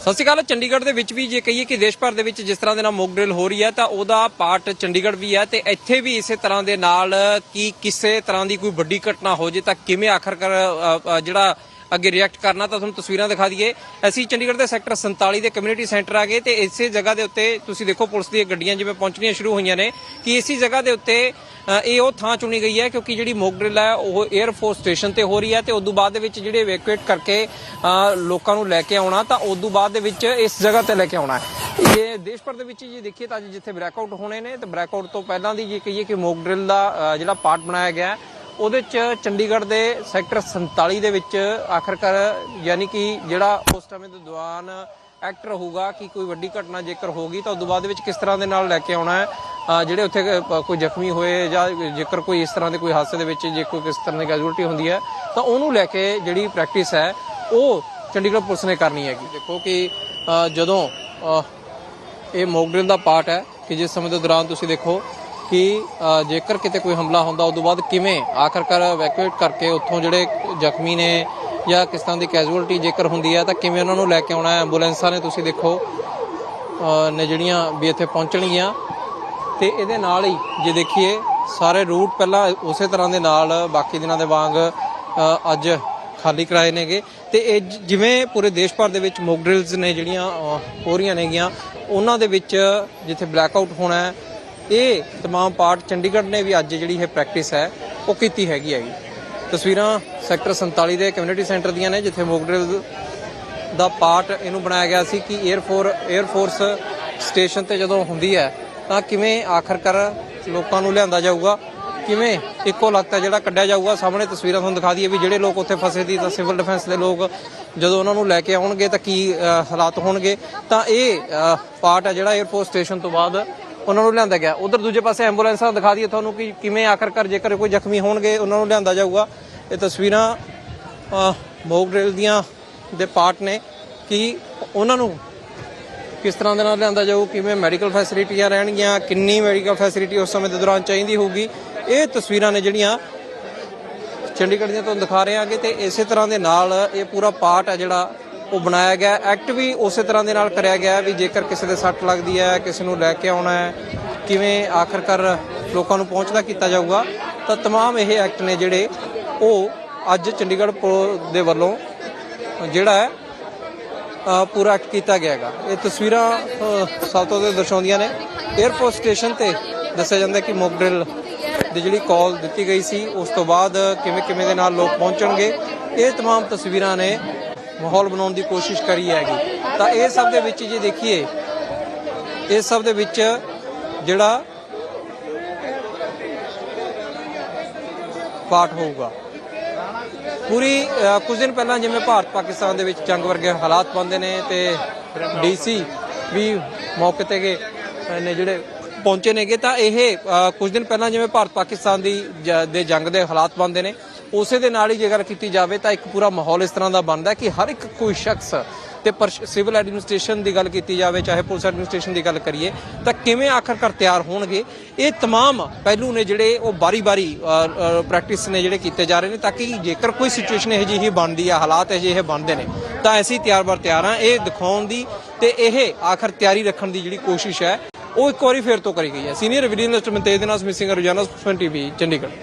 ਸਤਿ ਸ਼੍ਰੀ ਅਕਾਲ, ਚੰਡੀਗੜ੍ਹ ਦੇ ਵਿੱਚ ਵੀ ਜੇ ਕਹੀਏ ਕਿ ਦੇਸ਼ ਭਰ ਦੇ ਵਿੱਚ ਜਿਸ ਤਰ੍ਹਾਂ ਦੇ ਨਾਲ ਮੌਕ ਡਰਿਲ ਹੋ ਰਹੀ ਹੈ, ਤਾਂ ਉਹਦਾ ਪਾਰਟ ਚੰਡੀਗੜ੍ਹ ਵੀ ਹੈ ਤੇ ਇੱਥੇ ਵੀ ਇਸੇ ਤਰ੍ਹਾਂ ਦੇ ਨਾਲ ਕੀ ਕਿਸੇ ਤਰ੍ਹਾਂ ਦੀ ਕੋਈ ਵੱਡੀ ਘਟਨਾ ਹੋ ਜੇ, ਤਾਂ ਕਿਵੇਂ ਆਖਰਕਾਰ ਜਿਹੜਾ ਅੱਗੇ ਰਿਐਕਟ ਕਰਨਾ ਤਾਂ ਤੁਹਾਨੂੰ ਤਸਵੀਰਾਂ ਦਿਖਾ ਦਈਏ। ਅਸੀਂ ਚੰਡੀਗੜ੍ਹ ਦੇ ਸੈਕਟਰ 47 ਦੇ ਕਮਿਊਨਿਟੀ ਸੈਂਟਰ ਆ ਗਏ ਤੇ ਇਸੇ ਜਗ੍ਹਾ ਦੇ ਉੱਤੇ ਤੁਸੀਂ ਦੇਖੋ ਪੁਲਿਸ ਦੀਆਂ ਗੱਡੀਆਂ ਜਿਵੇਂ ਪਹੁੰਚਣੀਆਂ ਸ਼ੁਰੂ ਹੋਈਆਂ ਨੇ ਕਿ ਇਸੇ ਜਗ੍ਹਾ ਦੇ ਉੱਤੇ ਇਹ ਉਹ ਥਾਂ ਚੁਣੀ ਗਈ ਹੈ ਕਿਉਂਕਿ ਜਿਹੜੀ ਮੌਕ ਡਰਿਲ ਹੈ ਉਹ 에ਅਰ ਫੋਰਸ ਸਟੇਸ਼ਨ ਤੇ ਹੋ ਰਹੀ ਹੈ ਤੇ ਉਦੋਂ ਬਾਅਦ ਦੇ ਵਿੱਚ ਜਿਹੜੇ ਇਵੈਕੂਏਟ ਕਰਕੇ ਲੋਕਾਂ ਨੂੰ ਲੈ ਕੇ ਆਉਣਾ ਤਾਂ ਉਦੋਂ ਬਾਅਦ ਦੇ ਵਿੱਚ ਇਸ ਜਗ੍ਹਾ ਤੇ ਲੈ ਕੇ ਆਉਣਾ ਹੈ। ਇਹ ਦੇਸ਼ ਭਰ ਦੇ ਵਿੱਚ ਜੇ ਦੇਖੀਏ ਤਾਂ ਅੱਜ ਜਿੱਥੇ ਬ੍ਰੈਕਆਊਟ ਹੋਣੇ ਨੇ ਤੇ ਬ੍ਰੈਕਆਊਟ ਤੋਂ ਪਹਿਲਾਂ ਦੀ ਜੇ ਕਹੀਏ ਕਿ ਮੌਕ ਡਰਿਲ ਦਾ ਜਿਹੜਾ ਪਾਰਟ ਬਣਾਇਆ ਗਿਆ ਹੈ, ਉਹਦੇ ਚ ਚੰਡੀਗੜ੍ਹ ਦੇ ਸੈਕਟਰ 47 ਦੇ ਵਿੱਚ ਆਖਰਕਾਰ ਯਾਨੀ ਕਿ ਜਿਹੜਾ ਉਸ ਸਮੇਂ ਦੇ ਦੌਰਾਨ ਐਕਟਰ ਹੋਊਗਾ ਕਿ ਕੋਈ ਵੱਡੀ ਘਟਨਾ ਜੇਕਰ ਹੋਗੀ ਤਾਂ ਉਦੋਂ ਬਾਅਦ ਵਿੱਚ ਕਿਸ ਤਰ੍ਹਾਂ ਦੇ ਨਾਲ ਲੈ ਕੇ ਆਉਣਾ ਹੈ? ਜਿਹੜੇ ਉੱਥੇ ਕੋਈ ਜ਼ਖਮੀ ਹੋਏ ਜਾਂ ਜੇਕਰ ਕੋਈ ਇਸ ਤਰ੍ਹਾਂ ਦੇ ਕੋਈ ਹਾਦਸੇ ਦੇ ਵਿੱਚ ਜੇ ਕੋਈ ਕਿਸ ਤਰ੍ਹਾਂ ਦੀ ਕੈਜੂਅਲਟੀ ਹੁੰਦੀ ਹੈ, ਤਾਂ ਉਹਨੂੰ ਲੈ ਕੇ ਜਿਹੜੀ ਪ੍ਰੈਕਟਿਸ ਹੈ, ਉਹ ਚੰਡੀਗੜ੍ਹ ਪੁਲਿਸ ਨੇ ਕਰਨੀ ਹੈਗੀ। ਦੇਖੋ ਕਿ ਜਦੋਂ ਇਹ ਮੌਕ ਦਾ ਪਾਰਟ ਹੈ ਕਿ ਜਿਸ ਸਮੇਂ ਦੇ ਦੌਰਾਨ ਤੁਸੀਂ ਦੇਖੋ ਕਿ ਜੇਕਰ ਕਿਤੇ ਕੋਈ ਹਮਲਾ ਹੁੰਦਾ, ਉਦੋਂ ਬਾਅਦ ਕਿਵੇਂ ਆਖਰਕਾਰ ਇਵੈਕੂਏਟ ਕਰਕੇ ਉੱਥੋਂ ਜਿਹੜੇ ਜ਼ਖਮੀ ਨੇ ਜਾਂ ਕਿਸ ਤਰ੍ਹਾਂ ਦੀ ਕੈਜੂਅਲਟੀ ਜੇਕਰ ਹੁੰਦੀ ਹੈ, ਤਾਂ ਕਿਵੇਂ ਉਹਨਾਂ ਨੂੰ ਲੈ ਕੇ ਆਉਣਾ ਹੈ? ਐਂਬੂਲੈਂਸਾਂ ਨੇ ਤੁਸੀਂ ਦੇਖੋ ਨੇ ਜਿਹੜੀਆਂ ਵੀ ਇੱਥੇ ਪਹੁੰਚਣਗੀਆਂ। ਤੇ ਇਹਦੇ ਨਾਲ ਹੀ ਜੇ ਦੇਖੀਏ, ਸਾਰੇ ਰੂਟ ਪਹਿਲਾਂ ਉਸੇ ਤਰ੍ਹਾਂ ਦੇ ਨਾਲ, ਬਾਕੀ ਦਿਨਾਂ ਦੇ ਵਾਂਗ ਅੱਜ ਖਾਲੀ ਕਰਾਏ ਨੇਗੇ। ਤੇ ਇਹ ਜਿਵੇਂ ਪੂਰੇ ਦੇਸ਼ ਭਰ ਦੇ ਵਿੱਚ ਮੌਕ ਡਰਿਲਸ ਨੇ ਜਿਹੜੀਆਂ ਹੋ ਰਹੀਆਂ ਨੇਗੀਆਂ, ਉਹਨਾਂ ਦੇ ਵਿੱਚ ਜਿੱਥੇ ਬਲੈਕ ਆਊਟ ਹੋਣਾ ਹੈ ਇਹ ਤਮਾਮ ਪਾਰਟ ਚੰਡੀਗੜ੍ਹ ਨੇ ਵੀ ਅੱਜ ਜਿਹੜੀ ਇਹ ਪ੍ਰੈਕਟਿਸ ਹੈ, ਉਹ ਕੀਤੀ ਹੈਗੀ ਹੈਗੀ। ਤਸਵੀਰਾਂ ਸੈਕਟਰ 47 ਦੇ ਕਮਿਊਨਿਟੀ ਸੈਂਟਰ ਦੀਆਂ ਨੇ, ਜਿੱਥੇ ਮੋਕ ਡਰਿਲ ਦਾ ਪਾਰਟ ਇਹਨੂੰ ਬਣਾਇਆ ਗਿਆ ਸੀ ਕਿ 에ਅਰ ਫੋਰ ਸਟੇਸ਼ਨ ਤੇ ਜਦੋਂ ਹੁੰਦੀ ਹੈ, ਤਾਂ ਕਿਵੇਂ ਆਖਰਕਾਰ ਲੋਕਾਂ ਨੂੰ ਲਿਆਂਦਾ ਜਾਊਗਾ, ਕਿਵੇਂ ਇੱਕੋ ਲਗਤਾ ਜਿਹੜਾ ਕੱਢਿਆ ਜਾਊਗਾ। ਸਾਹਮਣੇ ਤਸਵੀਰਾਂ ਤੁਹਾਨੂੰ ਦਿਖਾ ਦਈਏ ਵੀ ਜਿਹੜੇ ਲੋਕ ਉੱਥੇ ਫਸੇ ਦੀ, ਤਾਂ ਸਿਵਲ ਡਿਫੈਂਸ ਦੇ ਲੋਕ ਜਦੋਂ ਉਹਨਾਂ ਨੂੰ ਲੈ ਕੇ ਆਉਣਗੇ ਤਾਂ ਕੀ ਹਾਲਾਤ ਹੋਣਗੇ। ਤਾਂ ਇਹ ਪਾਰਟ ਹੈ ਜਿਹੜਾ 에ਅਰਪੋਰਟ ਸਟੇਸ਼ਨ ਤੋਂ ਬਾਅਦ ਉਹਨਾਂ ਨੂੰ ਲਿਆਂਦਾ ਗਿਆ। ਉਧਰ ਦੂਜੇ ਪਾਸੇ ਐਂਬੂਲੈਂਸਾਂ ਦਿਖਾ ਦਈਏ ਤੁਹਾਨੂੰ ਕਿ ਕਿਵੇਂ ਆਖਰਕਾਰ ਜੇਕਰ ਕੋਈ ਜ਼ਖਮੀ ਹੋਣਗੇ ਉਹਨਾਂ ਨੂੰ ਲਿਆਂਦਾ ਜਾਊਗਾ। ਇਹ ਤਸਵੀਰਾਂ ਅ, ਮੌਕ ਦੀਆਂ ਦੇ ਪਾਰਟ ਨੇ ਕਿ ਉਹਨਾਂ ਨੂੰ ਕਿਸ ਤਰ੍ਹਾਂ ਦੇ ਨਾਲ ਲਿਆਂਦਾ ਜਾਊ ਕਿਵੇਂ ਮੈਡੀਕਲ ਫੈਸਿਲਿਟੀਆਂ ਰਹਿਣਗੀਆਂ ਕਿੰਨੀ ਮੈਡੀਕਲ ਫੈਸਿਲਿਟੀ ਉਸ ਸਮੇਂ ਦੇ ਦੌਰਾਨ ਚਾਹੀਦੀ ਹੋਊਗੀ। ਇਹ ਤਸਵੀਰਾਂ ਨੇ ਜਿਹੜੀਆਂ ਚੰਡੀਗੜ੍ਹ ਦੀਆਂ ਤੁਹਾਨੂੰ ਦਿਖਾ ਰਹੇ ਹਾਂਗੇ ਤੇ ਇਸੇ ਤਰ੍ਹਾਂ ਦੇ ਨਾਲ ਇਹ ਪੂਰਾ ਪਾਰਟ ਹੈ ਜਿਹੜਾ ਉਹ ਬਣਾਇਆ ਗਿਆ। ਐਕਟ ਵੀ ਉਸੇ ਤਰ੍ਹਾਂ ਦੇ ਨਾਲ ਕਰਿਆ ਗਿਆ ਵੀ ਜੇਕਰ ਕਿਸੇ ਦੇ ਸੱਟ ਲੱਗਦੀ ਹੈ, ਕਿਸੇ ਨੂੰ ਲੈ ਕੇ ਆਉਣਾ ਹੈ, ਕਿਵੇਂ ਆਖਰਕਾਰ ਲੋਕਾਂ ਨੂੰ ਪਹੁੰਚਦਾ ਕੀਤਾ ਜਾਊਗਾ, ਤਾਂ ਤਮਾਮ ਇਹ ਐਕਟ ਨੇ ਜਿਹੜੇ ਉਹ ਅੱਜ ਚੰਡੀਗੜ੍ਹ ਦੇ ਵੱਲੋਂ ਜਿਹੜਾ ਹੈ ਪੂਰਾ ਐਕਟ ਕੀਤਾ ਗਿਆ ਹੈਗਾ। ਇਹ ਤਸਵੀਰਾਂ ਸਭ ਤੋਂ ਦਰਸਾਉਂਦੀਆਂ ਨੇ। 에어ਪੋਰਟ ਸਟੇਸ਼ਨ ਤੇ ਦੱਸਿਆ ਜਾਂਦਾ ਕਿ ਮੌਕ ਦੀ ਜਿਹੜੀ ਕਾਲ ਦਿੱਤੀ ਗਈ ਸੀ, ਉਸ ਤੋਂ ਬਾਅਦ ਕਿਵੇਂ ਕਿਵੇਂ ਦੇ ਨਾਲ ਲੋਕ ਪਹੁੰਚਣਗੇ, ਇਹ ਤਮਾਮ ਤਸਵੀਰਾਂ ਨੇ ਮਾਹੌਲ ਬਣਾਉਣ ਦੀ ਕੋਸ਼ਿਸ਼ ਕਰੀ ਹੈਗੀ। ਤਾਂ ਇਹ ਸਭ ਦੇ ਵਿੱਚ ਜੇ ਦੇਖੀਏ, ਇਹ ਸਭ ਦੇ ਵਿੱਚ ਜਿਹੜਾ ਪਾਠ ਹੋਊਗਾ। ਪੂਰੀ ਕੁਝ ਦਿਨ ਪਹਿਲਾਂ ਜਿਵੇਂ ਭਾਰਤ ਪਾਕਿਸਤਾਨ ਦੇ ਵਿੱਚ ਜੰਗ ਵਰਗੇ ਹਾਲਾਤ ਬੰਦੇ ਨੇ ਤੇ ਡੀਸੀ ਵੀ ਮੌਕੇ ਤੇ ਗਏ ਨੇ ਜਿਹੜੇ ਪਹੁੰਚੇ ਨੇਗੇ ਤਾਂ ਇਹ ਅ, ਕੁਝ ਦਿਨ ਪਹਿਲਾਂ ਜਿਵੇਂ ਭਾਰਤ ਪਾਕਿਸਤਾਨ ਦੀ ਜ- ਦੇ ਜੰਗ ਦੇ ਹਾਲਾਤ ਬੰਦੇ ਨੇ ਉਸੇ ਦੇ ਨਾਲ ਹੀ ਜੇਕਰ ਕੀਤੀ ਜਾਵੇ ਤਾਂ ਇੱਕ ਪੂਰਾ ਮਾਹੌਲ ਇਸ ਤਰ੍ਹਾਂ ਦਾ ਬਣਦਾ ਹੈ ਕਿ ਹਰ ਇੱਕ ਕੋਈ ਸ਼ਖਸ ਤੇ ਪਰ ਸਿਵਲ ਐਡਮਿਨਿਸਟ੍ਰੇਸ਼ਨ ਦੀ ਗੱਲ ਕੀਤੀ ਜਾਵੇ ਚਾਹੇ ਪੁਲਿਸ ਐਡਮਿਨਿਸਟ੍ਰੇਸ਼ਨ ਦੀ ਗੱਲ ਕਰੀਏ ਤਾਂ ਕਿਵੇਂ ਆਖਰਕਾਰ ਤਿਆਰ ਹੋਣਗੇ ਇਹ तमाम ਪਹਿਲੂ ਨੇ ਜਿਹੜੇ ਉਹ ਬਾਰੀ-ਬਾਰੀ ਪ੍ਰੈਕਟਿਸ ਨੇ ਜਿਹੜੇ ਕੀਤੇ ਜਾ ਰਹੇ ਨੇ ਤਾਂ ਕਿ ਜੇਕਰ ਕੋਈ ਸਿਚੁਏਸ਼ਨ ਇਹ ਜਿਹੀ ਬਣਦੀ ਆ ਹਾਲਾਤ ਇਹ ਜਿਹੇ ਬਣਦੇ ਨੇ ਤਾਂ ਅਸੀਂ ਤਿਆਰ-ਬਰ ਤਿਆਰ ਹਾਂ ਇਹ ਦਿਖਾਉਣ ਦੀ ਤੇ ਇਹ ਆਖਰ ਤਿਆਰੀ ਰੱਖਣ ਦੀ ਜਿਹੜੀ ਕੋਸ਼ਿਸ਼ ਹੈ ਉਹ ਇੱਕ ਵਾਰੀ ਫੇਰ ਤੋਂ ਕਰੀ ਗਈ ਹੈ। ਸੀਨੀਅਰ ਵਿਜੀਲੈਂਸ ਮਿੰਤੇ ਦੇ ਨਾਲ ਮਿਸਿੰਗ ਰੋਜ਼ਾਨਾ ਟੀਵੀ ਚੰਡੀਗੜ੍ਹ।